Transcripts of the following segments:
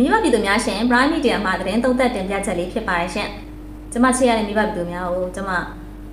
မိဘပြည်သူများရှင် Prime Media မှာသတင်းသုံးသပ်တင်ပြချက်လေးဖြစ်ပါတယ်ရှင်။ကျမချစ်ရတဲ့မိဘပြည်သူများကိုကျမ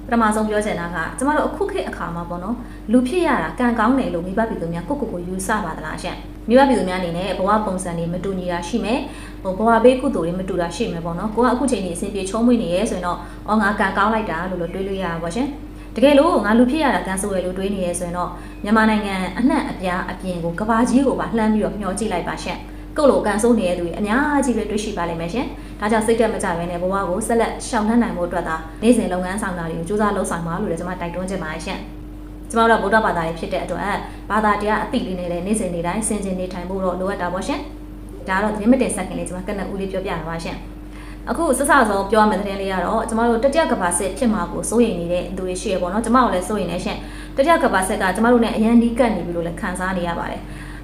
ပထမဆုံးပြောချင်တာကကျမတို့အခုခေတ်အခါမှာပေါ့နော်လူဖြစ်ရတာကံကောင်းတယ်လို့မိဘပြည်သူများကိုကိုကိုယူဆပါသလားရှင်။မိဘပြည်သူများအနေနဲ့ဘဝပုံစံတွေမတူညီတာရှိမယ်။ဟိုဘဝဘေးကုသိုလ်တွေမတူတာရှိမယ်ပေါ့နော်။ကိုကအခုချိန်ကြီးအဆင်ပြေချုံးမွေ့နေရဲဆိုရင်တော့အော်ငါကံကောင်းလိုက်တာလို့လို့တွေးလို့ရတာပေါ့ရှင်။တကယ်လို့ငါလူဖြစ်ရတာကံဆိုးရလို့တွေးနေရဲဆိုရင်တော့မြန်မာနိုင်ငံအနှံ့အပြားအပြင်ကိုကဘာကြီးကိုပါလှမ်းပြီးတော့မျှော်ကြည့်လိုက်ပါရှင်။ ကိုယ့်လိုကန်ဆိုးနေတဲ့သူတွေအများကြီးပဲတွေ့ရှိပါလိမ့်မယ်ရှင်။ဒါကြောင့်စိတ်တက်မကြဘဲနဲ့ဘဝကိုဆက်လက်ရှောင်နှံ့နိုင်ဖို့အတွက်သာနေ့စဉ်လုပ်ငန်းဆောင်တာတွေကိုစူးစမ်းလှုပ်ဆောင်ပါလို့လည်းကျွန်မတိုက်တွန်းချင်ပါတယ်ရှင်။ကျွန်တော်တို့ဗုဒ္ဓဘာသာရေးဖြစ်တဲ့အတွက်ဘာသာတရားအသိလေးနဲ့လည်းနေ့စဉ်နေ့တိုင်းဆင်ခြင်နေထိုင်ဖို့တော့လိုအပ်တာပေါ့ရှင်။ဒါကတော့သတင်းမတင်ဆက်ခင်လေးကျွန်မကနဦးလေးပြောပြတာပါရှင်။အခုစစဆုံးပြောရမယ့်သတင်းလေးကတော့ကျမတို့တတိယကဘာစစ်ဖြစ်မှာကိုစိုးရိမ်နေတဲ့သူတွေရှိရပေါ့နော်ကျမတို့လည်းစိုးရိမ်နေရှင်တတိယကဘာစစ်ကကျမတို့နဲ့အရန်ဒီကတ်နေပြီလို့လည်းခံစားနေရပါတယ်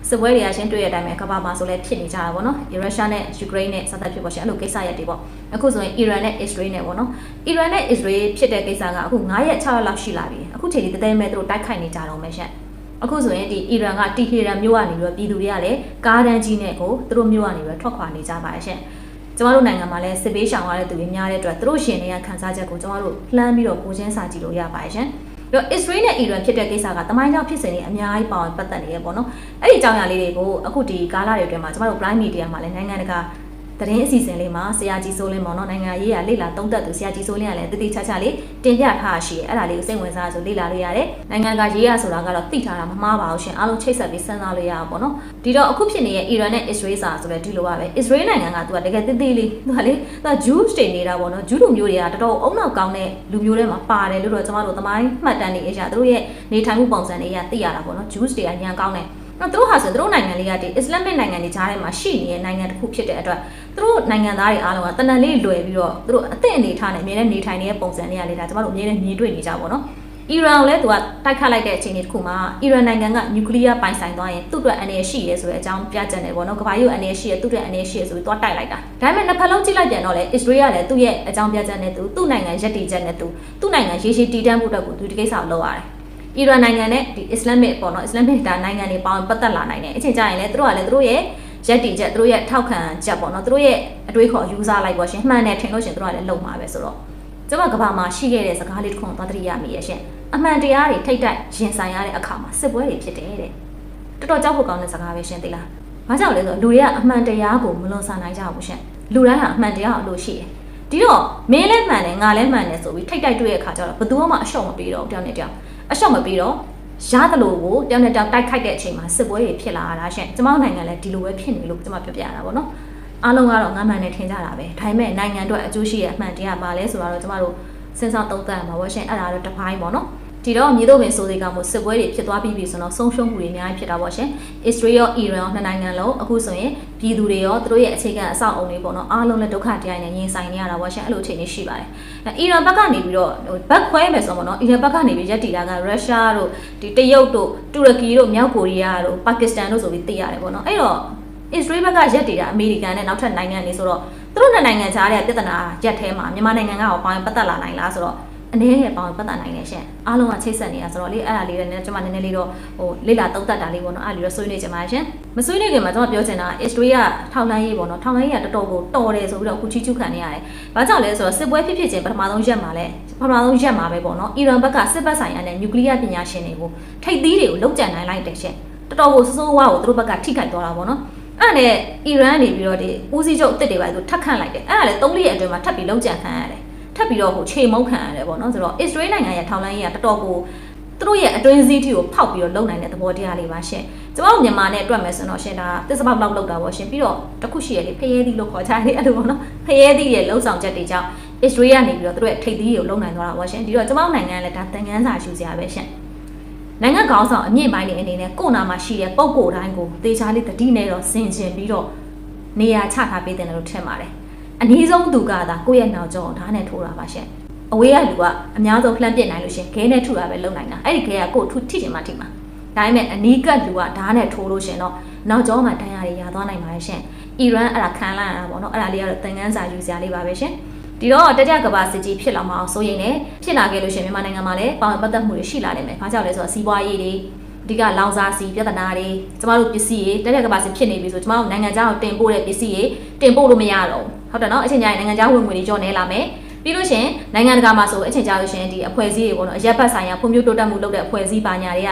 စစ်ပွဲတွေကရှင်းတွေ့ရတဲ့အတိုင်းပဲကမ္ဘာမှာဆိုလဲဖြစ်နေကြတာပေါ့နော်။ရုရှားနဲ့ယူကရိန်းနဲ့ဆက်သက်ဖြစ်ပေါ်ရှင်အဲ့လိုကိစ္စရပ်တွေပေါ့။အခုဆိုရင်အီရန်နဲ့အစ္စရေးနဲ့ပေါ့နော်။အီရန်နဲ့အစ္စရေးဖြစ်တဲ့ကိစ္စကအခု9ရက်6ရက်လောက်ရှိလာပြီ။အခုချိန်ဒီတသေးမဲ့သူတို့တိုက်ခိုက်နေကြတော့မယ်ရှင့်။အခုဆိုရင်ဒီအီရန်ကတီဟီရန်မြို့ကနေပြီးတော့ပြည်သူတွေကလည်းကားတန်းကြီးနဲ့ကိုသူတို့မြို့ကနေပြီးတော့ထွက်ခွာနေကြပါရဲ့ရှင့်။ကျမတို့နိုင်ငံမှာလည်းစစ်ဘေးရှောင်ရတဲ့သူတွေများတဲ့အတွက်သူတို့ရှင်တွေကခန်းစားချက်ကိုကျမတို့လှမ်းပြီးတော့ကိုချင်းစာကြည့်လို့ရပါရဲ့ရှင်။ ပြီးတော့ Israel နဲ့ Iran ဖြစ်တဲ့ကိစ္စကတမိုင်းကြောင့်ဖြစ်စဉ်တွေအများကြီးပါဝင်ပတ်သက်နေရပေါ့နော်အဲ့ဒီအကြောင်းအရာလေးတွေကိုအခုဒီကာလတွေအတွင်းမှာကျမတို့ Prime Media မှာလည်းနိုင်ငံတကာ သတင်းအစီအစဉ်လေးမှာဆရာကြီးစိုးလင်းပေါ့နော်နိုင်ငံရေးရလေ့လာသုံးသပ်သူဆရာကြီးစိုးလင်းကလည်းတတိချာချာလေးတင်ပြထားရှိတယ်အဲ့ဒါလေးကိုစိတ်ဝင်စားဆိုလေ့လာလို့ရတယ်နိုင်ငံကရေးရဆိုတာကတော့သိထားတာမမှားပါဘူးရှင်အားလုံးချိတ်ဆက်ပြီးစဉ်းစားလို့ရအောင်ပေါ့နော်ဒီတော့အခုဖြစ်နေတဲ့ Iran နဲ့ Israel စာဆိုလဲဒီလိုပါပဲ Israel နိုင်ငံကသူကတကယ်သေးသေးလေးသူကလေသူက Jews တွေနေတာပေါ့နော် Jew လူမျိုးတွေကတော်တော်အုံနောက်ကောင်းတဲ့လူမျိုးတွေမှာပါတယ်လို့တော့ကျွန်တော်တို့သမိုင်းမှတ်တမ်းတွေအရာတို့ရဲ့နေထိုင်မှုပုံစံတွေအရသိရတာပေါ့နော် Jews တွေကညံကောင်းတယ် တော့သူတို့ဟာဆိုသူတို့နိုင်ငံလေးကဒီအစ္စလာမစ်နိုင်ငံတွေကြားထဲမှာရှိနေတဲ့နိုင်ငံတစ်ခုဖြစ်တဲ့အတွက်သူတို့နိုင်ငံသားတွေအားလုံးကတနန်လေးလွယ်ပြီးတော့သူတို့အသင့်အနေထားနဲ့အမြဲတမ်းနေထိုင်နေတဲ့ပုံစံတွေကလေဒါကျမတို့အမြဲတမ်းမြင်တွေ့နေကြပါတော့အီရန်ကိုလည်းသူကတိုက်ခတ်လိုက်တဲ့အချိန်တစ်ခုမှာအီရန်နိုင်ငံကနျူကလ িয়ার ပိုင်ဆိုင်သွားရင်သူ့အတွက်အနေရှိရဲဆိုတဲ့အကြောင်းပြချက်နေပေါ့နော်ကမ္ဘာကြီးအနေရှိရဲသူ့အတွက်အနေရှိရဲဆိုပြီးသွားတိုက်လိုက်တာဒါပေမဲ့နှစ်ဖက်လုံးကြည့်လိုက်ပြန်တော့လေအစ္စရေးကလည်းသူ့ရဲ့အကြောင်းပြချက်နဲ့သူသူ့နိုင်ငံရည်တည်ချက်နဲ့သူသူ့နိုင်ငံရေရှည်တည်တံ့ဖို့အတွက်ကိုသူဒီကိစ္စကိုလုပ်ရတယ် အီရန်နိုင်ငံနဲ့ဒီအစ္စလာမစ်ပေါ့နော်အစ္စလာမစ်ဒါနိုင်ငံတွေပေါင်းပတ်သက်လာနိုင်တယ်အချိန်ကျရင်လည်းသူတို့ကလည်းသူတို့ရဲ့ရက်တီချက်သူတို့ရဲ့ထောက်ခံချက်ပေါ့နော်သူတို့ရဲ့အတွေးခေါ်ယူဆလိုက်ပေါ့ရှင်မှန်တယ်ထင်လို့ရှင်သူတို့ကလည်းလုံမှာပဲဆိုတော့ကျမကဘာမှာရှိခဲ့တဲ့စကားလေးတစ်ခုသွားတရိရမိရဲ့ရှင်အမှန်တရားတွေထိတ်တိုက်ရင်ဆိုင်ရတဲ့အခါမှာစစ်ပွဲတွေဖြစ်တယ်တဲ့တော်တော်ကြောက်ဖို့ကောင်းတဲ့စကားပဲရှင်သိလားဘာကြောင့်လဲဆိုတော့လူတွေကအမှန်တရားကိုမလွန်ဆန်နိုင်ကြဘူးရှင်လူတိုင်းဟာအမှန်တရားကိုလို့ရှိတယ်ဒီတော့မင်းလည်းမှန်တယ်ငါလည်းမှန်တယ်ဆိုပြီးထိတ်တိုက်တွေ့တဲ့အခါကျတော့ဘယ်သူမှအရှော့မပေးတော့ဘူးတယောက်နဲ့တယောက် အရှော့မပေးတော့ရတယ်လို့ကိုတယောက်နဲ့တယောက်တိုက်ခိုက်တဲ့အချိန်မှာစစ်ပွဲတွေဖြစ်လာတာရှင်ကျမတို့နိုင်ငံလည်းဒီလိုပဲဖြစ်နေလို့ကျမပြောပြရတာပေါ့နော်အားလုံးကတော့ငါမှန်တယ်ထင်ကြတာပဲဒါပေမဲ့နိုင်ငံအတွက်အကျိုးရှိတဲ့အမှန်တရားပါလဲဆိုတော့ကျမတို့စဉ်းစားသုံးသပ်မှာပေါ့ရှင်အဲ့ဒါတော့တစ်ပိုင်းပေါ့နော် ဒီတော့မြေတို့ပင်ဆိုတွေကမှစစ်ပွဲတွေဖြစ်သွားပြီးပြီဆိုတော့ဆုံးရှုံးမှုတွေအများကြီးဖြစ်တာပေါ့ရှင်။ Israel ရော Iran ရောနှစ်နိုင်ငံလုံးအခုဆိုရင်ပြည်သူတွေရောသူတို့ရဲ့အခြေခံအဆောက်အုံတွေပေါ့နော်အားလုံးလည်းဒုက္ခတရားနဲ့ရင်ဆိုင်နေရတာပေါ့ရှင်အဲ့လိုအခြေအနေရှိပါတယ်။အဲ Iran ဘက်ကနေပြီးတော့ဘက်ခွဲမယ်ဆိုတော့ပေါ့နော် Iran ဘက်ကနေပြီးရက်တီတာကရုရှားတို့ဒီတရုတ်တို့တူရကီတို့မြောက်ကိုရီးယားတို့ပါကစ္စတန်တို့ဆိုပြီးသိရတယ်ပေါ့နော်။အဲ့တော့ Israel ဘက်ကရက်တီတာအမေရိကန်နဲ့နောက်ထပ်နိုင်ငံတွေဆိုတော့သူတို့နှစ်နိုင်ငံကြားတဲ့ပြဿနာရက်ထဲမှာမြန်မာနိုင်ငံကရောပိုင်းပတ်သက်လာနိုင်လားဆိုတော့ အနေနဲ့ပေါင်းပတ်သက်နိုင်တယ်ရှင်အားလုံးကချိတ်ဆက်နေတာဆိုတော့လေအဲ့ဒါလေးလည်းကျွန်မနည်းနည်းလေးတော့ဟိုလေ့လာသုံးသပ်တာလေးပေါ့နော်အဲ့ဒါလေးတော့ဆွေးနွေးကြပါရှင်မဆွေးနွေးခင်မှာကျွန်မပြောချင်တာအစ္စရေးကထောက်လှမ်းရေးပေါ့နော်ထောက်လှမ်းရေးကတော်တော်ကိုတော်တယ်ဆိုပြီးတော့အခုချီးကျူးခံနေရတယ်ဘာကြောင့်လဲဆိုတော့စစ်ပွဲဖြစ်ဖြစ်ချင်းပထမဆုံးရက်မှာလဲပထမဆုံးရက်မှာပဲပေါ့နော်အီရန်ဘက်ကစစ်ဘက်ဆိုင်ရာနဲ့နျူကလ িয়ার ပညာရှင်တွေကိုထိပ်သီးတွေကိုလုံးကြံနိုင်လိုက်တယ်ရှင်တော်တော်ကိုစိုးစိုးဝါးကိုသူတို့ဘက်ကထိခိုက်သွားတာပေါ့နော်အဲ့နဲ့အီရန်နေပြီးတော့ဒီဦးစီးချုပ်အစ်စ်တွေပါသူထပ်ခန့်လိုက်တယ်အဲ့ဒါလည်း၃လအတွင်းမှာထပ်ပြီးလုံးကြံခံရတယ် ထပ်ပြီးတော့ဟိုခြေမုံခံရတယ်ပေါ့နော်ဆိုတော့ Israel နိုင်ငံရဲ့ထောင်လိုင်းကြီးကတော်တော်ကိုသူတို့ရဲ့အတွင်းစည်းထိကိုဖောက်ပြီးတော့လုံနိုင်တဲ့သဘောတရားလေးပါရှင်ကျမတို့မြန်မာနဲ့တွေ့မယ်ဆိုတော့ရှင်ဒါသစ္စာပေါက်လောက်လောက်တာပေါ့ရှင်ပြီးတော့တခုရှိရလေဖရဲသီးလို့ခေါ်ကြတယ်အဲ့လိုပေါ့နော်ဖရဲသီးရဲ့လုံဆောင်ချက်တွေကြောင့် Israel ကနေပြီးတော့သူတို့ရဲ့ထိပ်သီးကိုလုံနိုင်သွားတာပေါ့ရှင်ဒီတော့ကျမတို့နိုင်ငံကလည်းဒါသင်ခန်းစာယူစရာပဲရှင်နိုင်ငံခေါင်းဆောင်အမြင့်ပိုင်းတွေအနေနဲ့ကိုနာမှာရှိတဲ့ပုံကိုယ်တိုင်းကိုတေချာလေးတတိနဲ့တော့ဆင်ခြင်ပြီးတော့နေရာချထားပေးတယ်လို့ထင်ပါတယ် အနည်းဆုံးသူကသာကိုယ့်ရဲ့နောက်ကျောဓာတ်နဲ့ထိုးတာပါရှင်အဝေးကလူကအများဆုံးလှမ်းပစ်နိုင်လို့ရှင်ခဲနဲ့ထုတာပဲလုံနိုင်တာအဲ့ဒီခဲကကိုယ်ထုထိချင်မှထိမှာဒါပေမဲ့အနီးကလူကဓာတ်နဲ့ထိုးလို့ရှင်တော့နောက်ကျောမှာဒဏ်ရာတွေရသွားနိုင်ပါတယ်ရှင်အီရန်အဲ့ဒါခံလာရတာပေါ့နော်အဲ့ဒါလေးကတော့သင်ခန်းစာယူစရာလေးပါပဲရှင်ဒီတော့တကြကဘာစစ်ကြီးဖြစ်လာမှာအောင်ဆိုရင်လည်းဖြစ်လာခဲ့လို့ရှင်မြန်မာနိုင်ငံမှာလည်းပါဝင်ပတ်သက်မှုတွေရှိလာနိုင်မယ်။ဘာကြောင့်လဲဆိုတော့စီးပွားရေးတွေအဓိကလောင်စာစီပြဿနာတွေကျမတို့ပစ္စည်းတွေတက်တက်ကပါစီဖြစ်နေပြီဆိုကျမတို့နိုင်ငံခြားကိုတင်ပို့တဲ့ပစ္စည်းတွေတင်ပို့လို့မရတော့ဘူး ဟုတ်တယ်နော်အချိန်ကျရင်နိုင်ငံခြားဝင်ငွေတွေကျော်နေလာမယ်ပြီးလို့ရှရင်နိုင်ငံတကာမှာဆိုအချိန်ကြာလို့ရှရင်ဒီအဖွဲ့အစည်းတွေပေါ့နော်အရက်ဘတ်ဆိုင်ရာဖွံ့ဖြိုးတိုးတက်မှုလုပ်တဲ့အဖွဲ့အစည်းပါညာတွေက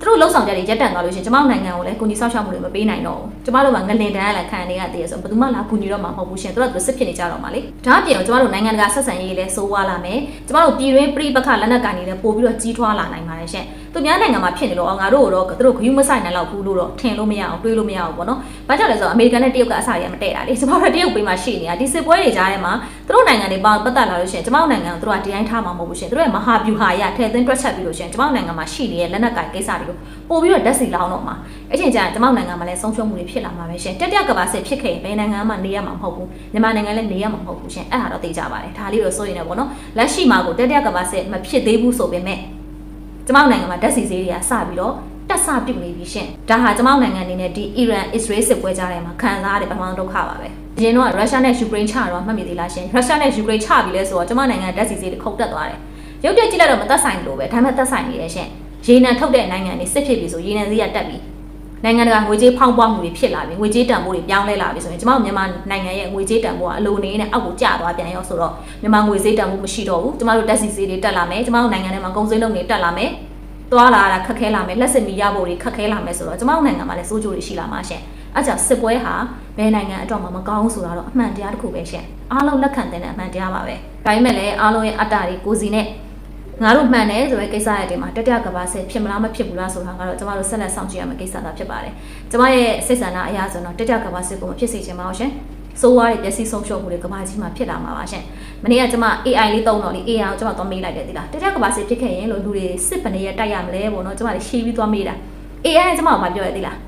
သူတို့လှုပ်ဆောင်ချက်တွေရက်တန့်သွားလို့ရှရင်ကျမတို့နိုင်ငံကိုလည်းကိုကြီးဆောက်ရှောက်မှုတွေမပေးနိုင်တော့ဘူးကျမတို့ကငလင်တန်းလည်းခံနေရသေးတယ်ဆိုဘယ်သူမှလာကူညီတော့မှာမဟုတ်ဘူးရှင်သူတို့ကသူစစ်ဖြစ်နေကြတော့မှာလေဒါအပြင်ကျမတို့နိုင်ငံတကာဆက်ဆံရေးလည်းစိုးဝါလာမယ်ကျမတို့ပြည်တွင်းပြိပခလက်နက်ကန်တွေလည်းပို့ပြီးတော့ကြီးထွားလာနိုင်ပါတယ်ရှင်သူများနိုင်ငံမှာဖြစ်နေလို့ငါတို့တော့သူတို့ဂယုမဆိုင်နိုင်တော့ဘူးလို့တော့ထင်လို့မရအောင်တွေးလို့မရအောင်ပေါ့နော်။ဘာကြောင့်လဲဆိုတော့အမေရိကန်နဲ့တရုတ်ကအစားရမတည့်တာလေ။ကျမတို့တရုတ်ပြည်မှာရှိနေတာဒီစစ်ပွဲတွေကြားထဲမှာသူတို့နိုင်ငံတွေပေါင်းပတ်သက်လာလို့ရှိရင်ကျမတို့နိုင်ငံကိုသူတို့ကတရားထားမှာမဟုတ်ဘူးရှင်။သူတို့ရဲ့မဟာဗျူဟာရထည့်သွင်းတွက်ချက်ပြီးလို့ရှိရင်ကျမတို့နိုင်ငံမှာရှိနေတဲ့လက်နက်ကင်ကိစ္စတွေကိုပို့ပြီးတော့ဓာတ်စီလောင်းတော့မှာ။အချိန်ကျရင်ကျမတို့နိုင်ငံမှာလည်းဆုံးရှုံးမှုတွေဖြစ်လာမှာပဲရှင်။တက်တက်ကဘာစစ်ဖြစ်ခဲ့ရင်ဘယ်နိုင်ငံမှနေရမှာမဟုတ်ဘူး။မြန်မာနိုင်ငံလည်းနေရမှာမဟုတ်ဘူးရှင်။အဲ့ဒါတော့သိကြပါတယ်။ဒါလေးတော့စိုးရင်လည်းပေါ့နော်။လက်ရှိမှာကိုတက်တက်ကဘာစစ်မဖြစ်သေးဘူးဆိုပေမဲ့ကျမတို့နိုင်ငံမှာဓာတ်စီစေးတွေကစပြီးတော့တက်ဆပြုတ်နေပြီရှင်ဒါဟာကျမတို့နိုင်ငံအနေနဲ့ဒီ Iran Israel စစ်ပွဲကြားထဲမှာခံစားရတဲ့ပထမဒုက္ခပါပဲအရင်တော့ရုရှားနဲ့ယူကရိန်းချတော့မှတ်မိသေးလားရှင်ရုရှားနဲ့ယူကရိန်းချပြီလဲဆိုတော့ကျမနိုင်ငံဓာတ်စီစေးတွေခုတ်တက်သွားတယ်ရုပ်ပြကြည့်လိုက်တော့မသက်ဆိုင်လို့ပဲဒါမှသက်ဆိုင်နေတယ်ရှင် ရေနံထုတ်တဲ့နိုင်ငံတွေစစ်ဖြစ်ပြီဆိုရေနံစည်းကတက်ပြီနိုင်ငံတကာငွေကြေးဖောင်းပွားမှုတွေဖြစ်လာပြီငွေကြေးတန်ဖိုးတွေပြောင်းလဲလာပြီဆိုရင်ကျမတို့မြန်မာနိုင်ငံရဲ့ငွေကြေးတန်ဖိုးကအလိုနေနဲ့အောက်ကိုကျသွားပြန်ရောဆိုတော့မြန်မာငွေကြေးတန်ဖိုးမရှိတော့ဘူးကျမတို့ဓာတ်စီစေးတွေတက်လာမယ်ကျမတို့နိုင်ငံထဲမှာကုန်စည်နှုန်းတွေတက်လာမယ်သွားလာတာခက်ခဲလာမယ်လက်စစ်မီရဖို့တွေခက်ခဲလာမယ်ဆိုတော့ကျမတို့နိုင်ငံမှာလည်းစိုးကြိုးတွေရှိလာမှာရှင်အဲကြောင့်စစ်ပွဲဟာဘယ်နိုင်ငံအတွက်မှမကောင်းဘူးဆိုတာတော့အမှန်တရားတစ်ခုပဲရှင်အားလုံးလက်ခံတဲ့အမှန်တရားပါပဲဒါပေမဲ့လည်းအားလုံးရဲ့အတ္တတွေကိုစီနဲ့ ငါတို့မှန်တယ်ဆိုတဲ့ကိစ္စရဲ့အတင်မှာတတရကဘာဆယ်ဖြစ်မလားမဖြစ်ဘူးလားဆိုတာကတော့ကျမတို့ဆက်လက်ဆောင်ကြည့်ရမယ့်ကိစ္စသာဖြစ်ပါတယ်ကျမရဲ့စိတ်ဆန္ဒအရာဆိုတော့တတရကဘာဆယ်ကိုမဖြစ်စေချင်ပါဘူးရှင်စိုးဝါးတွေပျက်စီးဆုံးရှုံးမှုတွေကဘာကြီးမှာဖြစ်လာမှာပါရှင်။မနေ့ကကျွန်မ AI လေးတုံးတော့လေ AI ကိုကျွန်မသွားမေးလိုက်တယ်ဒီလား။တက်တက်ကဘာစီဖြစ်ခဲ့ရင်လို့လူတွေစစ်ပနေရတိုက်ရမလဲပေါ့နော်ကျွန်မရှင်းပြီးသွားမေးတာ။ AI ကကျွန်မကဘာပြောရသေးလား။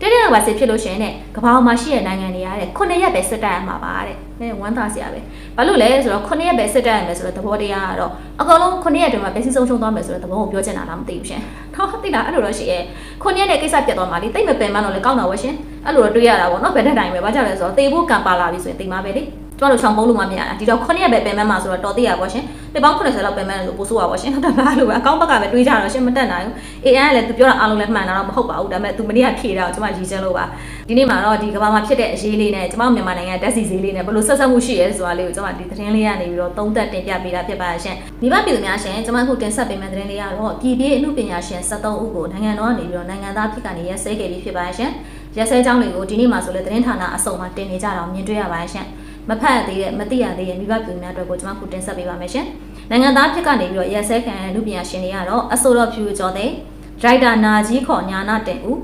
တက်တက်ကဘာစီဖြစ်လို့ရှင်တဲ့ကဘာမှာရှိတဲ့နိုင်ငံတွေကတဲ့9ရက်ပဲစစ်တိုက်ရမှာပါတဲ့။အဲဝမ်းသာစရာပဲ။ဘာလို့လဲဆိုတော့9ရက်ပဲစစ်တိုက်ရမယ်ဆိုတော့သဘောတရားကတော့အကောင်လုံး9ရက်တည်းမှာပျက်စီးဆုံးရှုံးသွားမယ်ဆိုတော့သဘောကိုပြောချင်တာလားမသိဘူးရှင်။ဟောသိလားအဲ့လိုတော့ရှိရဲ့9ရက်နဲ့ကိစ္စပြတ်သွားမှလေတိတ်မပင်မတော့လေကောင်းတာဝဲရှင်။အဲ့လိုတော့တွေးရတာပေါ့နော်ဘယ်တဲ့တိုင်းပဲဘာကြောင့်လဲဆိုတော့တေဖို့ကံပါလာပြီဆိုရင်တိမ်ပါပဲလေ။ ကျမတို့ချောင်းပုံးလို့မှမရတာဒီတော့9ရက်ပဲပင်မမှာဆိုတော့တော်သေးရပါရှင်ဒီပေါင်း90လောက်ပင်မလို့ပို့ဆိုးပါပါရှင်ဟုတ်တယ်လားလို့ပဲအကောင့်ဘက်ကပဲတွေးကြတော့ရှင်မတက်နိုင်ဘူး AI ကလည်းသူပြောတာအားလုံးလည်းမှန်တာတော့မဟုတ်ပါဘူးဒါပေမဲ့သူမနေ့ကဖြေတာကိုကျမရည်ချင်လို့ပါဒီနေ့မှာတော့ဒီကမ္ဘာမှာဖြစ်တဲ့အရေးလေးနဲ့ကျမမြန်မာနိုင်ငံဓာတ်စီဈေးလေးနဲ့ဘယ်လိုဆက်ဆက်မှုရှိရဲဆိုတာလေးကိုကျမဒီသတင်းလေးကနေပြီးတော့သုံးသပ်တင်ပြပေးတာဖြစ်ပါရှင်မိဘပြည်သူများရှင်ကျမအခုတင်ဆက်ပေးမယ့်သတင်းလေးကတော့ပြည်ပြည်အမှုပညာရှင်73ဦးကိုနိုင်ငံတော်ကနေပြီးတော့နိုင်ငံသားဖြစ်ကနေရက်စဲခဲ့ပြီးဖြစ်ပါရှင်ရက်စဲကြောင်းတွေကိုဒီနေ့မှာဆိုလဲသတင်းဌာနအစုံမှာတင်နေကြတာမြင်တွေ့ရပါရှင် မဖတ်သေးတဲ့မသိရသေးတဲ့မိဘပြည်သူများအတွက်ကိုကျွန်မခုတင်ဆက်ပေးပါမယ်ရှင်။နိုင်ငံသားဖြစ်ကနေပြီးတော့ရဲစဲခံတဲ့လူပညာရှင်တွေကတော့အဆိုတော်ဖြူကျော်တဲ့ဒရိုက်တာနာကြီးခေါ်ညာနာတင်ဦး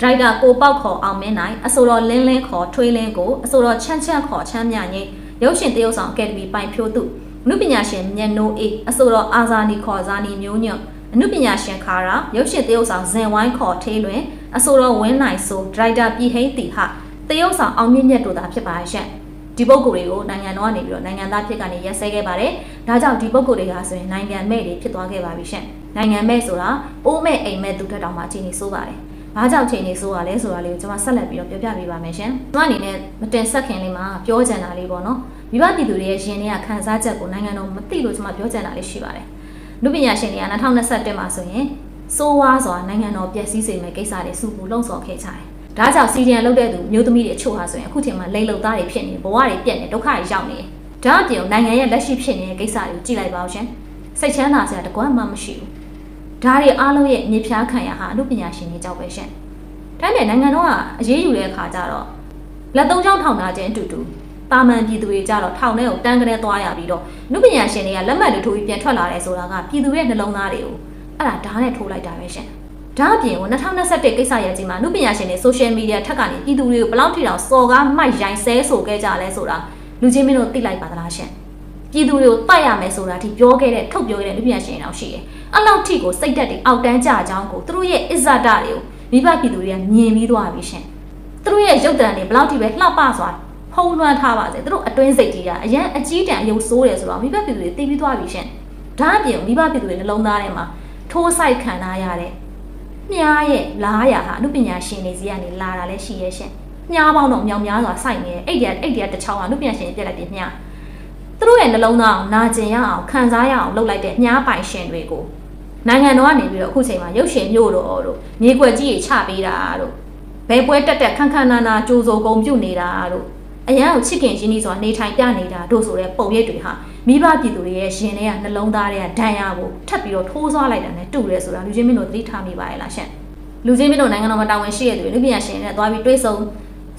ဒရိုက်တာကိုပေါက်ခေါ်အောင်မင်းနိုင်အဆိုတော်လင်းလင်းခေါ်ထွေးလင်းကိုအဆိုတော်ချမ်းချမ်းခေါ်ချမ်းမြငိမ့်ရုပ်ရှင်တရုတ်ဆောင်အကယ်ဒမီပိုင်ဖြိုးသူလူပညာရှင်မြန်နိုးအေးအဆိုတော်အာဇာနီခေါ်ဇာနီမျိုးညွန့်အနုပညာရှင်ခါရာရုပ်ရှင်တရုတ်ဆောင်ဇင်ဝိုင်းခေါ်ထေးလွင်အဆိုတော်ဝင်းနိုင်ဆိုဒရိုက်တာပြည်ဟိန်းတီဟာတရုတ်ဆောင်အောင်မြင့်မြတ်တို့သာဖြစ်ပါရဲ့ ဒီပုဂ္ဂိုလ်တွေကိုနိုင်ငံတော်ကနေပြီးတော့နိုင်ငံသားဖြစ်ကနေရက်စဲခဲ့ပါတယ်။ဒါကြောင့်ဒီပုဂ္ဂိုလ်တွေကဆိုရင်နိုင်ငံမဲ့တွေဖြစ်သွားခဲ့ပါပြီရှင်။နိုင်ငံမဲ့ဆိုတာအိုးမဲ့အိမ်မဲ့သူတက်တောင်မှအခြေအနေဆိုးပါတယ်။ဘာကြောင့်အခြေအနေဆိုးရလဲဆိုတာလေးကိုကျွန်မဆက်လက်ပြီးတော့ပြောပြပေးပါမယ်ရှင်။ကျွန်မအနေနဲ့မတင်ဆက်ခင်လေးမှာပြောချင်တာလေးပေါ့နော်။မိဘပြည်သူတွေရဲ့ရင်ထဲကခံစားချက်ကိုနိုင်ငံတော်မသိလို့ကျွန်မပြောချင်တာလေးရှိပါတယ်။လူပညာရှင်တွေက2021မှာဆိုရင်စိုးဝါးစွာနိုင်ငံတော်ပျက်စီးစေမယ့်ကိစ္စတွေစုပူလှုံ့ဆော်ခဲ့ကြတယ်။ ဒါကြောင့်စီဒီအန်လုပ်တဲ့သူမျိုးသမီးတွေအချို့ဟာဆိုရင်အခုချိန်မှာလိန်လုံသားတွေဖြစ်နေဘဝတွေပြက်နေဒုက္ခတွေရောက်နေတယ်။ဒါအပြင်နိုင်ငံရဲ့လက်ရှိဖြစ်နေတဲ့ကိစ္စတွေကိုကြည့်လိုက်ပါဦးရှင်။စိတ်ချမ်းသာစရာတကွမှမရှိဘူး။ဒါတွေအားလုံးရဲ့မြေဖြားခံရဟာအမှုပညာရှင်တွေကြောက်ပဲရှင်။ဒါနဲ့နိုင်ငံတော်ကအရေးယူတဲ့အခါကျတော့လက်သုံးချောင်းထောင်ထားခြင်းအတူတူတာမန်ပြည်သူတွေကြတော့ထောင်ထဲကိုတန်းကလေးသွားရပြီးတော့နုပညာရှင်တွေကလက်မှတ်တွေထိုးပြီးပြန်ထွက်လာတယ်ဆိုတာကပြည်သူရဲ့နှလုံးသားတွေကိုအဲ့ဒါဓာတ်နဲ့ထိုးလိုက်တာပဲရှင်။ ဒါအပြင်ကို2021ကိစ္စရဲ့ကြီးမှာနုပညာရှင်တွေ social media ထက်ကနေပြည်သူတွေကိုဘယ်လောက်ထိတောင်စော်ကားမိုက်ရိုင်းဆဲဆိုခဲ့ကြလဲဆိုတာလူချင်းမင်းတို့သိလိုက်ပါသလားရှင်။ပြည်သူတွေကိုတတ်ရမယ်ဆိုတာဒီပြောခဲ့တဲ့ထုတ်ပြောခဲ့တဲ့နုပညာရှင်တွေတောင်ရှိတယ်။အဲ့လောက်ထိကိုစိတ်သက်တွေအောက်တန်းကြအကြောင်းကိုသူတို့ရဲ့အစ္ဆဒတွေကိုမိဘပြည်သူတွေကမြင်ပြီးသွားပြီရှင်။သူတို့ရဲ့ရုပ်တံတွေဘယ်လောက်ထိပဲလှပစွာဖုံးလွှမ်းထားပါစေသူတို့အတွင်းစိတ်ကြီးကအရန်အကြီးတန်းအယုံဆိုးတယ်ဆိုတော့မိဘပြည်သူတွေသိပြီးသွားပြီရှင်။ဒါအပြင်မိဘပြည်သူတွေနှလုံးသားထဲမှာထိုးဆိုင်ခံထားရတဲ့ မြားရဲ့လားရာဟာအမှုပညာရှင်တွေစီကနေလာတာလည်းရှိရဲ့ရှင်မြားပေါင်းတော့မြောင်များစွာစိုက်နေအဲ့ဒီအဲ့ဒီတစ်ချောင်းကအမှုပညာရှင်ပြက်လိုက်ပြီးမြားသူတို့ရဲ့နှလုံးသားအောင်နာကျင်ရအောင်ခံစားရအောင်လုပ်လိုက်တဲ့မြားပိုင်ရှင်တွေကိုနိုင်ငံတော်ကနေပြီးတော့အခုချိန်မှာရုပ်ရှင်မျိုးတို့တို့မြေကွက်ကြီးတွေချပေးတာတို့ဘယ်ပွဲတက်တက်ခန်းခန်းနာနာကြိုးစိုးကုန်ပြုတ်နေတာတို့အရန်ကိုချစ်ခင်ရင်းနှီးစွာနေထိုင်ပြနေတာတို့ဆိုတဲ့ပုံရိပ်တွေဟာ မိဘပြည်သူတွေရဲ့ရှင်တွေကနှလုံးသားတွေကဒဏ်ရာကိုထပ်ပြီးတော့ထိုးဆွားလိုက်တာနဲ့တူတယ်ဆိုတာလူချင်းမင်းတို့သတိထားမိပါရဲ့လားရှင့်လူချင်းမင်းတို့နိုင်ငံတော်မှာတာဝန်ရှိရတဲ့လူပညာရှင်တွေနဲ့သွားပြီးတွေ့ဆုံ